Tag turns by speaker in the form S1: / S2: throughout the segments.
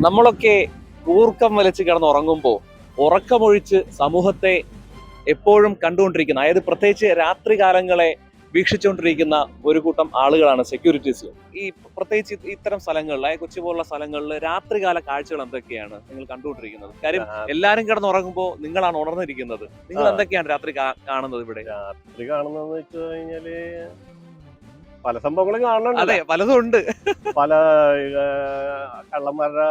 S1: നമ്മളൊക്കെ ഊർക്കം വലിച്ച് കിടന്നുറങ്ങുമ്പോൾ ഉറക്കമൊഴിച്ച് സമൂഹത്തെ എപ്പോഴും കണ്ടുകൊണ്ടിരിക്കുന്ന അതായത് പ്രത്യേകിച്ച് രാത്രി കാലങ്ങളെ വീക്ഷിച്ചുകൊണ്ടിരിക്കുന്ന ഒരു കൂട്ടം ആളുകളാണ് സെക്യൂരിറ്റീസ് ഈ പ്രത്യേകിച്ച് ഇത്തരം സ്ഥലങ്ങളിൽ അതായത് കൊച്ചി പോലുള്ള സ്ഥലങ്ങളിൽ രാത്രികാല കാഴ്ചകൾ എന്തൊക്കെയാണ് നിങ്ങൾ കണ്ടുകൊണ്ടിരിക്കുന്നത്? കാര്യം എല്ലാരും കിടന്നുറങ്ങുമ്പോൾ നിങ്ങളാണ് ഉണർന്നിരിക്കുന്നത്. നിങ്ങൾ എന്തൊക്കെയാണ് രാത്രി കാണുന്നത് ഇവിടെ?
S2: രാത്രി കാണുന്നതെന്ന് വെച്ച് കഴിഞ്ഞാൽ പല സംഭവങ്ങളും കാണുന്നുണ്ട്.
S1: അതെ പലതും ഉണ്ട്.
S2: പല കള്ളന്മാരുടെ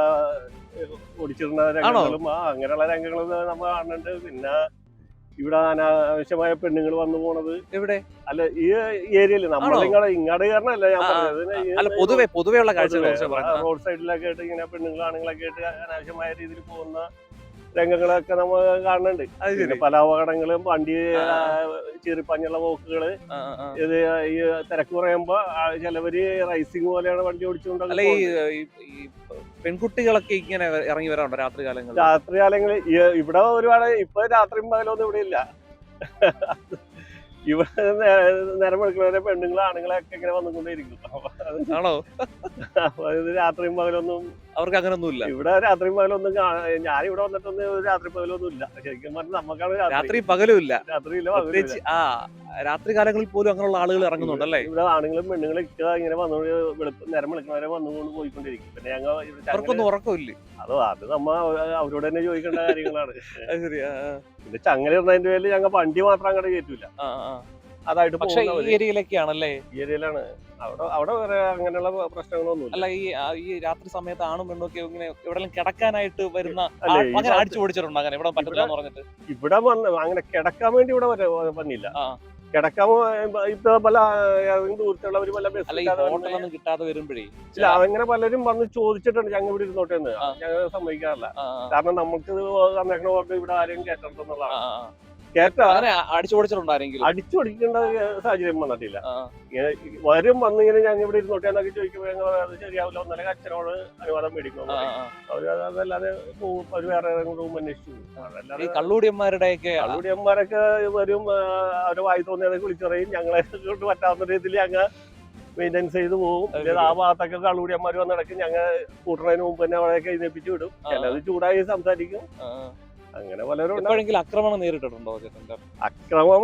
S2: ഓടിച്ചിരുന്ന രംഗങ്ങളും ആ അങ്ങനെയുള്ള രംഗങ്ങളും നമ്മൾ കാണുന്നുണ്ട്. പിന്നെ ഇവിടെ അനാവശ്യമായ പെണ്ണുങ്ങൾ വന്നു പോണത്.
S1: എവിടെ?
S2: അല്ല ഈ ഏരിയയിൽ നമ്മൾ? ഇങ്ങടെ ഇങ്ങാട് അല്ല ഞാൻ പറഞ്ഞത്.
S1: പൊതുവെ പൊതുവെയുള്ള
S2: റോഡ് സൈഡിലൊക്കെ ആയിട്ട് ഇങ്ങനെ പെണ്ണുങ്ങളാണുങ്ങളൊക്കെ ആയിട്ട് അനാവശ്യമായ രീതിയിൽ പോകുന്ന രംഗങ്ങളൊക്കെ നമ്മൾ കാണുന്നുണ്ട്. പിന്നെ പല അപകടങ്ങളും വണ്ടി. ചീറിപ്പഞ്ഞുള്ള
S1: പോക്കുകൾ.
S2: ഇത് ഈ തിരക്ക് പറയുമ്പോ ചിലവര് റൈസിങ് പോലെയാണ് വണ്ടി
S1: ഓടിച്ചുകൊണ്ടല്ല ഈ പെൺകുട്ടികളൊക്കെ ഇങ്ങനെ ഇറങ്ങി വരാറുണ്ടോ രാത്രി കാലങ്ങളിൽ?
S2: രാത്രി കാലങ്ങളിൽ ഇവിടെ ഒരുപാട് ഇപ്പൊ രാത്രിയും പകലൊന്നും ഇവിടെ ഇല്ല. ഇവിടെ നേരം എടുക്കുന്നവരെ പെണ്ണുങ്ങളും ആണുങ്ങളൊക്കെ ഇങ്ങനെ വന്നുകൊണ്ടേയിരിക്കും.
S1: ആണോ?
S2: ഇത് രാത്രിയും പകലൊന്നും
S1: അവർക്ക് അങ്ങനൊന്നുമില്ല.
S2: ഇവിടെ രാത്രിയും പകലൊന്നും ഞാൻ ഇവിടെ വന്നിട്ടൊന്നും രാത്രി പകലൊന്നും ഇല്ല ശരിക്കും പറഞ്ഞാൽ നമുക്കാണ്
S1: രാത്രി. പകലും ഇല്ല
S2: രാത്രിയില്ല
S1: പ്രത്യേകിച്ച് ആ രാത്രി കാലങ്ങളിൽ പോലും അങ്ങനെയുള്ള ആളുകൾ ഇറങ്ങുന്നുണ്ട് അല്ലേ?
S2: ഇവിടെ ആണുങ്ങളും പെണ്ണുങ്ങളും ഒക്കെ ഇങ്ങനെ വന്നുകൊണ്ട് വെളുപ്പ് നേരം വെളുക്കുന്നവരെ വന്നുകൊണ്ട് പോയിക്കൊണ്ടിരിക്കും. പിന്നെ ഞങ്ങൾ
S1: അവർക്കൊന്നും ഉറക്കമില്ല.
S2: അതോ അത് നമ്മ അവരോട് തന്നെ ചോദിക്കേണ്ട കാര്യങ്ങളാണ്. പിന്നെ ചങ്ങല ഇടുന്നതിന്റെ പേരിൽ ഞങ്ങൾ വണ്ടി മാത്രം അങ്ങോട്ട് കയറ്റൂല. അതായിട്ട്
S1: പക്ഷേ ഈ ഏരിയയിലൊക്കെയാണല്ലേ
S2: ഈ ഏരിയയിലാണ്. അവിടെ അവിടെ വരെ അങ്ങനെയുള്ള പ്രശ്നങ്ങളൊന്നും
S1: അല്ല ഈ ഈ രാത്രി സമയത്ത് ആണും പെണ്ണും ഒക്കെ ഇങ്ങനെ എവിടെയെങ്കിലും കിടക്കാനായിട്ട് വരുന്ന
S2: അല്ല, ഈ
S1: അങ്ങനെ
S2: രാത്രി-
S1: അടിച്ചു പൊടിച്ചിട്ടുണ്ടോ അങ്ങനെ? ഇവിടെ എന്ന് പറഞ്ഞിട്ട്.
S2: ഇവിടെ വന്ന അങ്ങനെ കിടക്കാൻ വേണ്ടി ഇവിടെ വരെ വന്നില്ല.
S1: ആ.
S2: കിടക്കാൻ പോ- ഇപ്പൊ പല ഏതെങ്കിലും പല ബസ്
S1: അല്ല ഈ ഹോട്ടലൊന്നും കിട്ടാതെ വരുമ്പോഴേ
S2: ഇല്ല അങ്ങനെ പലരും വന്ന് ചോദിച്ചിട്ടുണ്ട് ഞങ്ങൾ ഇവിടെ ഇരുന്നോട്ടെ എന്ന്.
S1: ആ.
S2: ഞങ്ങൾ സമ്മതിക്കാറില്ല.
S1: ആ,
S2: കാരണം നമുക്ക് തന്നേക്കണ ഓർഡർ ഇവിടെ ആരെയും കയറ്റണമെന്നുള്ളതാണ്
S1: ആ, ആ.
S2: കേട്ടാ?
S1: അങ്ങനെ അടിച്ചു പൊടിച്ചിട്ടുണ്ടോ ആരെങ്കിലും?
S2: അടിച്ചു പൊടിക്കേണ്ട സാഹചര്യം വന്നിട്ടില്ല. വരും വന്നിങ്ങനെ ഞാൻ ഇവിടെ ഇരുന്നോട്ടെ എന്നൊക്കെ ചോദിക്കുമ്പോൾ ഞങ്ങൾ ശരിയാവില്ല ഒന്നല്ല അച്ഛനോട് അനുവാദം മേടിക്കും. അവർ അതല്ലാതെ അവർ വേറെ റൂം അന്വേഷിച്ചു പോകും.
S1: ഈ
S2: അതല്ലാതെ
S1: കള്ളൂടിയന്മാരുടെ ഒക്കെ
S2: കള്ളുടിയന്മാരൊക്കെ വരും അവരെ വായി തോന്നിയതൊക്കെ വിളിച്ചറിയും ഞങ്ങളെ കൊണ്ട് പറ്റാവുന്ന രീതിയിൽ ഞങ്ങൾ മെയിന്റൈൻസ് ചെയ്ത് പോകും. അല്ലെങ്കിൽ ആ ഭാഗത്തൊക്കെ കള്ളുടിയന്മാർ വന്ന് നടക്കും ഞങ്ങൾ കൂട്ടുന്നതിന് മുമ്പ് തന്നെ അവിടെയൊക്കെ കൈനപ്പിച്ചു വിടും. ചിലത് ചൂടായി സംസാരിക്കും. അങ്ങനെ പലരും.
S1: എപ്പോഴെങ്കിലും നേരിട്ടിട്ടുണ്ടോ ചേട്ടന്റെ?
S2: അക്രമം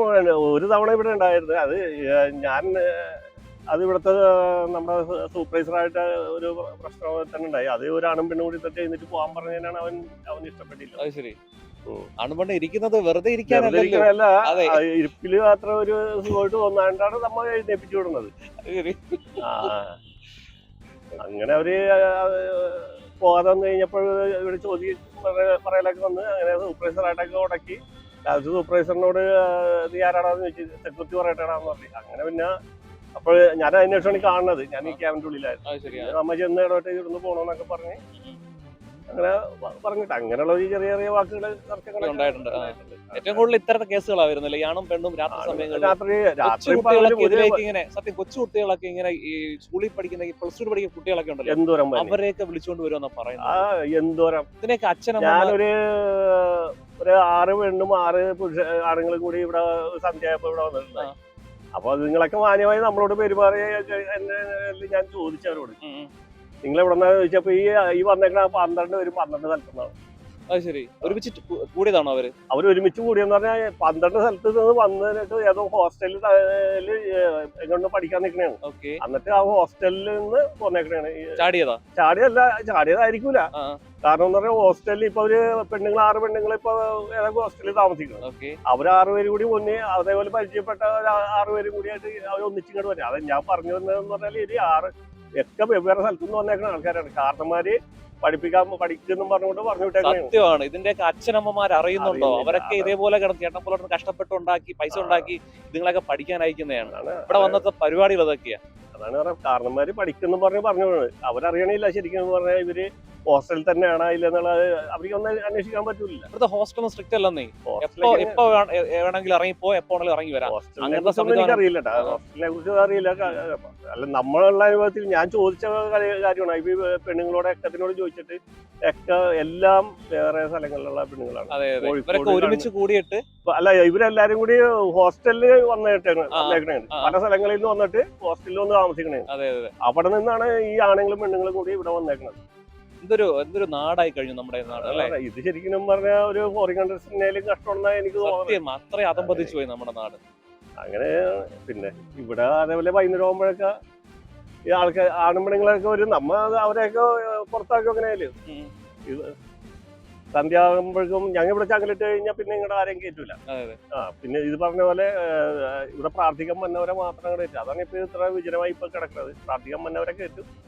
S2: ഒരു തവണ ഇവിടെ ഉണ്ടായിരുന്നു. അത് ഞാൻ അത് ഇവിടുത്തെ നമ്മുടെ സൂപ്പർവൈസറായിട്ട് ഒരു പ്രശ്നം തന്നെ ഉണ്ടായി. അത് ഒരു ആണും പെണ്ണും കൂടി തട്ടി എഴുന്നിട്ട് പോകാൻ പറഞ്ഞതിനാണ് അവൻ അവൻ ഇഷ്ടപ്പെട്ടില്ല.
S1: അത് ശരി. അണുപണ്ട് ഇരിക്കുന്നത് വെറുതെ
S2: ഇരിക്കാനല്ല. ഇരിപ്പിൽ മാത്രം ഒരു സുഖമായിട്ട് തോന്നാണ്ടാണ് നമ്മൾ എഴുന്നേപ്പിച്ചു വിടുന്നത്. അങ്ങനെ അവർ പോകാതെ വന്നു കഴിഞ്ഞപ്പോൾ ഇവിടെ ചോദ്യം പറ- പറയലൊക്കെ വന്ന് അങ്ങനെ സൂപ്പർവൈസറായിട്ടൊക്കെ ഉടക്കി. അത് സൂപ്പർവൈസറിനോട് നീ ആരാടാന്ന് ചോദിച്ചു സെക്യൂരിറ്റി പറയട്ടേടാന്ന് പറഞ്ഞു. അങ്ങനെ പിന്നെ അപ്പോൾ ഞാൻ അതിനുശേഷമാണ് കാണുന്നത്. ഞാൻ ഈ ക്യാമ്പിന്റെ ഉള്ളിലായിരുന്നു. അമ്മ ചെന്ന് ഇടപെട്ട് ഇവിടുന്ന് പോകണമെന്നൊക്കെ പറഞ്ഞ്. അങ്ങനെ പറഞ്ഞിട്ട് അങ്ങനെയുള്ള ഒരു ചെറിയ ചെറിയ വാക്കുകൾ
S1: ഉണ്ടായിട്ടുണ്ട്. ഏറ്റവും കൂടുതൽ ഇത്തരത്തെ കേസുകളാ വരുന്നില്ല യാണും പെണ്ണും രാത്രി സമയങ്ങളിൽ
S2: രാത്രി രാത്രി
S1: കുട്ടികളൊക്കെ ഇങ്ങനെ സത്യം കൊച്ചു കുട്ടികളൊക്കെ ഇങ്ങനെ ഈ സ്കൂളിൽ പഠിക്കുന്ന പ്ലസ് ടു പഠിക്കുന്ന കുട്ടികളൊക്കെ ഉണ്ടല്ലോ.
S2: എന്തോരം വരെ
S1: അവരെയൊക്കെ വിളിച്ചുകൊണ്ട് വരുമെന്നാ പറയുന്നത്.
S2: എന്തോരം.
S1: ഇതിനൊക്കെ അച്ഛനും
S2: ഞാനൊരു ഒരു ആറ് പെണ്ണും ആറ് പുരുഷ ആണുങ്ങളും കൂടി ഇവിടെ സന്ധ്യയായപ്പോ ഇവിടെ വന്നിട്ടുണ്ടായി അപ്പൊ നിങ്ങളൊക്കെ മാന്യമായി നമ്മളോട് പെരുമാറിയ ഞാൻ ചോദിച്ചു അവരോട്
S1: ഉം, ഉം.
S2: നിങ്ങൾ എവിടെ നിന്നാ ചോദിച്ചപ്പോ ഈ ഈ വന്നേക്കണ പന്ത്രണ്ട് വരും പന്ത്രണ്ട് സ്ഥലത്തുനിന്നാണ്.
S1: അത് ശരി. ഒരുമിച്ച് കൂടിയതാണോ അവർ?
S2: അവർ ഒരുമിച്ച് കൂടിയെന്ന് പറഞ്ഞാൽ പന്ത്രണ്ട് സ്ഥലത്ത് നിന്ന് വന്നിട്ട് ഏതോ ഹോസ്റ്റലിൽ എങ്ങോട്ട് പഠിക്കാൻ നിൽക്കണേണ് എന്നിട്ട് ആ ഹോസ്റ്റലിൽ നിന്ന് പോന്നേക്കണേണ്
S1: ചാടിയതാ?
S2: ചാടിയല്ല ചാടിയതായിരിക്കൂല. കാരണം എന്ന് പറഞ്ഞാൽ ഹോസ്റ്റലിൽ ഇപ്പൊ ഒരു പെണ്ണുങ്ങൾ ആറ് പെണ്ണുങ്ങൾ ഇപ്പൊ ഏതൊക്കെ ഹോസ്റ്റലിൽ താമസിക്കണം അവർ ആറുപേരും കൂടി മുന്നേ അതേപോലെ പരിചയപ്പെട്ട ഒരു ആ- ആറുപേരും കൂടി ആയിട്ട് അവർ ഒന്നിച്ചിങ്ങോട്ട് വരും. അത് ഞാൻ പറഞ്ഞു വന്നതെന്ന് പറഞ്ഞാൽ ഇത് ആറ് ഒക്കെ വെവ്വേറെ സ്ഥലത്തു നിന്ന് വന്നേക്കുന്ന ആൾക്കാരാണ്. കാരണന്മാര് പഠിപ്പിക്കാൻ പഠിക്കുന്നു പറഞ്ഞുകൊണ്ട് പറഞ്ഞു
S1: സത്യമാണ്. ഇതിന്റെ അച്ഛനമ്മമാർ അറിയുന്നുണ്ടോ. അവരൊക്കെ ഇതേപോലെ കിടന്ന് ചേട്ടൻ പോലെ കഷ്ടപ്പെട്ടുണ്ടാക്കി പൈസ. ഉണ്ടാക്കി ഇതുങ്ങളൊക്കെ പഠിക്കാൻ അയക്കുന്നതാണ്. ഇവിടെ വന്നത്തെ പരിപാടികൾ അതൊക്കെയാ.
S2: അതാണ് പറഞ്ഞത്. കാരണന്മാര് പഠിക്കുന്നു പറഞ്ഞു പറഞ്ഞു. അവരറിയണില്ല ശരിക്കും പറഞ്ഞാൽ ഇവർ ഹോസ്റ്റലിൽ തന്നെയാണ് ഇല്ലെന്നുള്ളത് അവർക്ക് ഒന്ന് അന്വേഷിക്കാൻ പറ്റൂല.
S1: ഇവിടുത്തെ ഹോസ്റ്റൽ സ്ട്രിക്റ്റ് അല്ലെന്നേ. എപ്പോ എപ്പോ വേണമെങ്കിലും ഇറങ്ങിപ്പോ എപ്പോ വേണമെങ്കിലും ഇറങ്ങി വരാം. അങ്ങനത്തെ സംവിധാനം-
S2: എനിക്കറിയില്ല ഹോസ്റ്റലിനെ കുറിച്ച് അറിയില്ല. അല്ല നമ്മളുള്ള അനുഭവത്തിൽ ഞാൻ ചോദിച്ച കാര്യമാണ്. ഈ പെണ്ണുങ്ങളോട് എക്കത്തിനോട് ചോദിച്ചിട്ട് എക്ക എല്ലാം വേറെ സ്ഥലങ്ങളിലുള്ള പെണ്ണുങ്ങളാണ്.
S1: ഒരുമിച്ച് കൂടിയിട്ട്
S2: അല്ല ഇവരെല്ലാരും കൂടി ഹോസ്റ്റലിൽ വന്നിട്ടാണ് വന്നേക്കണേണ്. പല സ്ഥലങ്ങളിൽ നിന്ന് വന്നിട്ട് ഹോസ്റ്റലിൽ വന്ന് താമസിക്കണേ അവിടെ നിന്നാണ് ഈ ആണുങ്ങളും പെണ്ണുങ്ങളും കൂടി ഇവിടെ വന്നേക്കണത്.
S1: എന്തൊരു എന്തൊരു നാടായി കഴിഞ്ഞു നമ്മുടെ നാട് അല്ലെ?
S2: അതെ, ഇത് ശരിക്കും പറഞ്ഞാൽ ഒരു ഫോറിൻ കൺട്രീസിനേലും കഷ്ടമെന്നാ എനിക്ക് തോന്നുന്നു
S1: സത്യം അത്രയും അതമ്പതിച്ചു പോയി നമ്മുടെ നാട്.
S2: അങ്ങനെ പിന്നെ ഇവിടെ അതേപോലെ വൈകുന്നേരം ആകുമ്പോഴൊക്കെ ഈ ആൾക്കാർ ആണുമ്പണങ്ങളൊക്കെ വരും. നമ്മ അത് അവരെയൊക്കെ പുറത്താക്കും അങ്ങനെ ഇത്
S1: ഉം.
S2: സന്ധ്യ ആകുമ്പോഴേക്കും ഞങ്ങൾ ഇവിടെ ചങ്ങലിട്ട് കഴിഞ്ഞാൽ പിന്നെ ഇങ്ങോട്ട് ആരെയും കയറ്റൂല
S1: അതെ, അതെ.
S2: ആ പിന്നെ ഇത് പറഞ്ഞ പോലെ ഇവിടെ പ്രാർത്ഥിക്കാൻ വന്നവരെ മാത്രം കയറ്റും അതാണ് ഇപ്പൊ ഇത്ര വിജനമായി ഇപ്പൊ കിടക്കുന്നത് പ്രാർത്ഥിക്കാൻ വന്നവരെ കയറ്റും